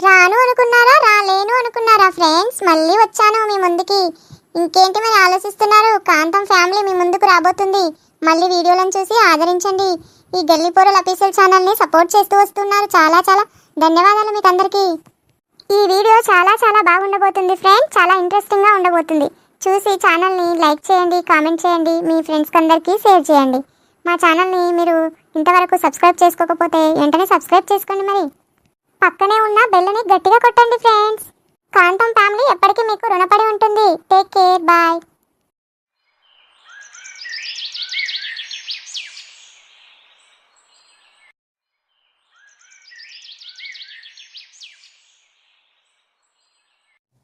రాను అనుకున్నారా? రాలేను అనుకున్నారా ఫ్రెండ్స్? మళ్ళీ వచ్చాను మీ ముందుకి. ఇంకేంటి మరి ఆలోచిస్తున్నారు? కాంతం ఫ్యామిలీ మీ ముందుకు రాబోతుంది. మళ్ళీ వీడియోలను చూసి ఆదరించండి. ఈ గల్లీపోరల అఫీషియల్ ఛానల్ని సపోర్ట్ చేస్తూ వస్తున్నారు. చాలా చాలా ధన్యవాదాలు మీకు అందరికీ ఈ వీడియో చాలా చాలా బాగుండబోతుంది ఫ్రెండ్స్ చాలా ఇంట్రెస్టింగ్గా ఉండబోతుంది. చూసి ఛానల్ని లైక్ చేయండి కామెంట్ చేయండి మీ ఫ్రెండ్స్కి అందరికీ షేర్ చేయండి. మా ఛానల్ని మీరు ఇంతవరకు సబ్స్క్రైబ్ చేసుకోకపోతే వెంటనే సబ్స్క్రైబ్ చేసుకోండి మరి. పక్కనే ఉన్న బెల్లని గట్టిగా కొట్టండి ఫ్రెండ్స్ కాంతం ఫ్యామిలీ ఎప్పటికీ మీకు రుణపడి ఉంటుంది. టేక్ కేర్ బాయ్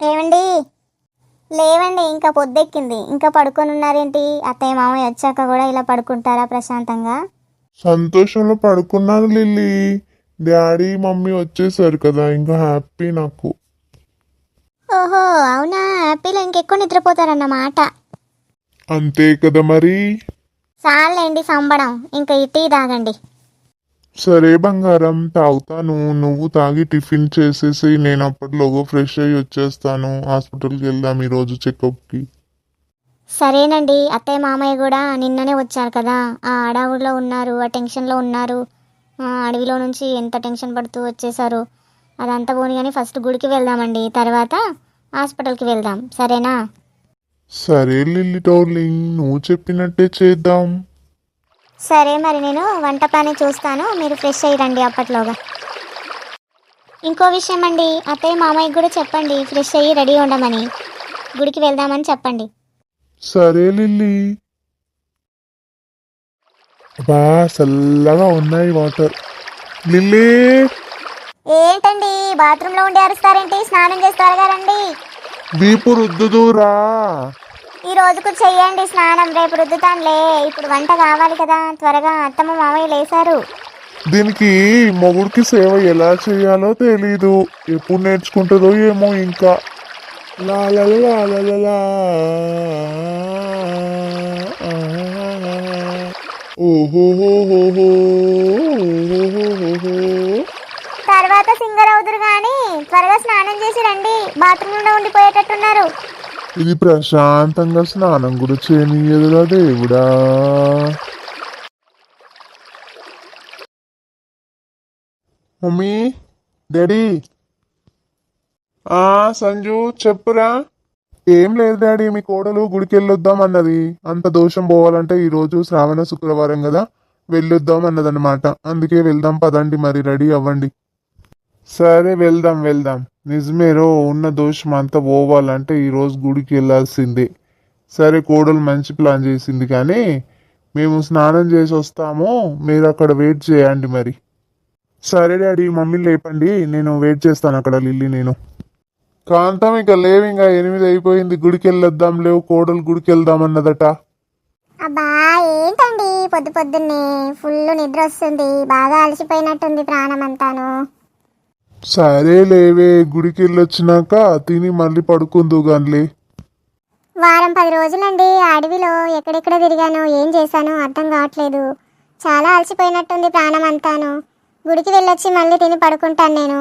ఏమండి? లేవండి ఇంకా పొద్దెక్కింది. ఇంకా పడుకొని ఉన్నారేంటి? అత్తయ్య మామయ్య వచ్చాక కూడా ఇలా పడుకుంటారా ప్రశాంతంగా? సంతోషంలో పడుకున్నాను లిల్లీ. డాడీ మమ్మీ వచ్చేసారు కదా ఇంకా హ్యాపీ నాకు. ఓహో అవునా? హ్యాపీలో ఇంకెక్కువ నిద్రపోతారన్నమాట అంతే కదా మరి? చాలండి సంబడం. ఇంకా ఇటీ తాగండి. సరే బంగారం తాగుతాను. నువ్వు తాగి టిఫిన్ చేసేసి నేను అప్పటిలోగా ఫ్రెష్ అయ్యి వచ్చేస్తాను. హాస్పిటల్కి వెళ్దాం ఈరోజు చెకప్కి. సరేనండి. అత్తయ్య మామయ్య కూడా నిన్ననే వచ్చారు కదా. ఆ అడవుల్లో ఉన్నారు ఆ టెన్షన్లో ఉన్నారు. ఆ అడవిలో నుంచి ఎంత టెన్షన్ పడుతూ వచ్చేసారు అదంతా పోని కానీ ఫస్ట్ గుడికి వెళ్దామండి. తర్వాత హాస్పిటల్కి వెళ్దాం. సరేనా? సరే లిల్లీ డార్లింగ్ నువ్వు చెప్పినట్టే చేద్దాం. సరే మరి నేను వంట పని చూస్తాను. మీరు ఫ్రెష్ అయ్యి రండి అప్పట్లోగా. ఇంకో విషయం అండి. అత్తయ్య మామయ్యకి కూడా చెప్పండి. ఫ్రెష్ అయ్యి రెడీ ఉండమని. గుడికి వెళ్దామని చెప్పండి. సరే లిల్లీ. బా చల్లగా ఉన్నాయి వాటర్. లిల్లీ. ఏంటండి? బాత్రూంలో ఉండి అరుస్తారేంటి? స్నానం చేస్తారు కదండి వీపు రుద్దుదూరా. ఈ రోజుకు చెయ్యండి స్నానం. రేపు రుద్దుతానులే. ఇప్పుడు వంట కావాలి కదా. త్వరగా అత్తమ్మ మామయ్య లేశారు. దీనికి మొగుడికి సేవ ఎలా చేయాలో తెలీదు. ఎప్పుడు నేర్చుకుంటుందో ఏమో ఇంకా. తర్వాత సింగర్ అవుదురు కానీ త్వరగా స్నానం చేసి రండి. బాత్రూంలో ఉండిపోయేటట్టున్నారు. ఇది ప్రశాంతంగా స్నానం కూడా చేయనీయదురా దేవుడా. Mummy daddy. ఆ సంజు చెప్పురా. ఏం లేదు డాడీ మీ కోడలు గుడికి వెళ్ళొద్దాం అన్నది. అంత దోషం పోవాలంటే ఈరోజు శ్రావణ శుక్రవారం కదా. వెళ్ళొద్దాం అన్నదన్నమాట. అందుకే వెళ్దాం పదండి మరి రెడీ అవ్వండి. సరే వెళ్దాం వెళ్దాం. నిజమేరో ఉన్న దోషం అంతా పోవాలంటే ఈరోజు గుడికి వెళ్ళాల్సిందే. సరే కోడలు మంచి ప్లాన్ చేసింది కానీ మేము స్నానం చేసి వస్తాము మీరు అక్కడ వెయిట్ చేయండి మరి. సరే డాడీ మమ్మీ లేపండి నేను వెయిట్ చేస్తాను అక్కడ లిల్లీ నేను. కాంతం ఇక లేవు ఇంకా ఎనిమిది అయిపోయింది గుడికి వెళ్ళొద్దాం లేవు కోడలు గుడికి వెళ్దాం అన్నదట. అబ్బా ఏంటండి పొద్దు పొద్దున్నే ఫుల్ నిద్ర వస్తుంది బాగా అలసిపోయినట్టుంది ప్రాణం అంతాను. సరే లేవే గుడికి వెళ్ళొచ్చినాక తిని మళ్ళీ పడుకుందు గాన్లే. వారం పది రోజులండి అడవిలో ఎక్కడెక్కడ తిరిగాను ఏం చేశాను అర్థం కావట్లేదు. చాలా అలసిపోయినట్టుంది ప్రాణం అంతాను గుడికి వెళ్ళొచ్చి మళ్ళీ తిని పడుకుంటాను నేను.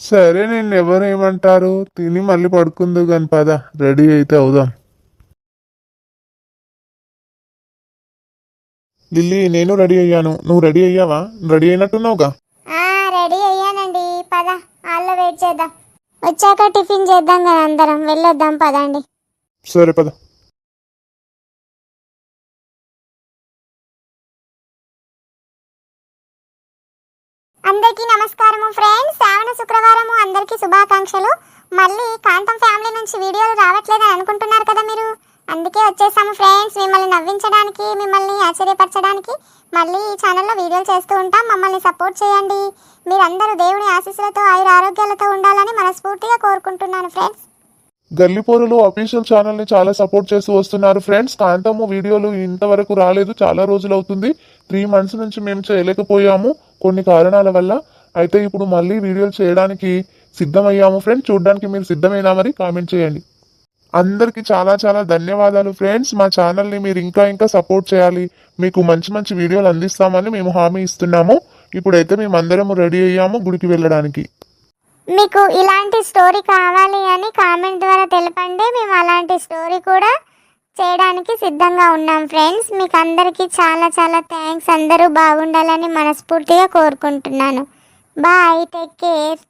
సరే నేను ఎవరేమంటారు తిని మళ్ళీ పడుకుందు గాని పద. రెడీ అయితే అవుదాం. లిల్లీ నేను రెడీ అయ్యాను. నువ్వు రెడీ అయ్యావా? రెడీ అయినట్టున్నావుగా? పద హాల్లో వెయిట్ చేద్దాం. వచ్చాక టిఫిన్ చేద్దాం కదా అందరం వెళ్ళొద్దాం పదండి. సరే పద. అందరికీ నమస్కారము ఫ్రెండ్స్ శ్రావణ శుక్రవారము అందరికీ శుభాకాంక్షలు. మళ్ళీ కాంతం ఫ్యామిలీ నుంచి వీడియోలు రావట్లేదని అనుకుంటున్నారు కదా మీరు? అందుకే వచ్చేసాము ఫ్రెండ్స్ మిమ్మల్ని నవ్వించడానికి మిమ్మల్ని ఆశ్చర్యపరచడానికి మళ్ళీ ఈ ఛానల్లో వీడియోలు చేస్తూ ఉంటాం. మమ్మల్ని సపోర్ట్ చేయండి. మీరందరూ దేవుని ఆశీస్సులతో ఆయుర ఆరోగ్యాలతో ఉండాలని మనస్ఫూర్తిగా కోరుకుంటున్నాను ఫ్రెండ్స్ గల్లిపోరులు అఫీషియల్ ఛానల్ని చాలా సపోర్ట్ చేస్తూ వస్తున్నారు ఫ్రెండ్స్ కాంతమ్మ వీడియోలు ఇంతవరకు రాలేదు. చాలా రోజులు అవుతుంది. త్రీ మంత్స్ నుంచి మేము చేయలేకపోయాము కొన్ని కారణాల వల్ల. అయితే ఇప్పుడు మళ్ళీ వీడియోలు చేయడానికి సిద్ధమయ్యాము ఫ్రెండ్స్ చూడడానికి మీరు సిద్ధమేనా మరి కామెంట్ చేయండి. అందరికీ చాలా చాలా ధన్యవాదాలు ఫ్రెండ్స్ మా ఛానల్ని మీరు ఇంకా ఇంకా సపోర్ట్ చేయాలి. మీకు మంచి మంచి వీడియోలు అందిస్తామని మేము హామీ ఇస్తున్నాము. ఇప్పుడైతే మేము అందరము రెడీ అయ్యాము గుడికి వెళ్ళడానికి. మీకు ఇలాంటి స్టోరీ కావాలి అని కామెంట్ ద్వారా తెలపండి. మేము అలాంటి స్టోరీ కూడా చేయడానికి సిద్ధంగా ఉన్నాం ఫ్రెండ్స్ మీకు అందరికీ చాలా చాలా థ్యాంక్స్ అందరూ బాగుండాలని మనస్ఫూర్తిగా కోరుకుంటున్నాను. Bye take care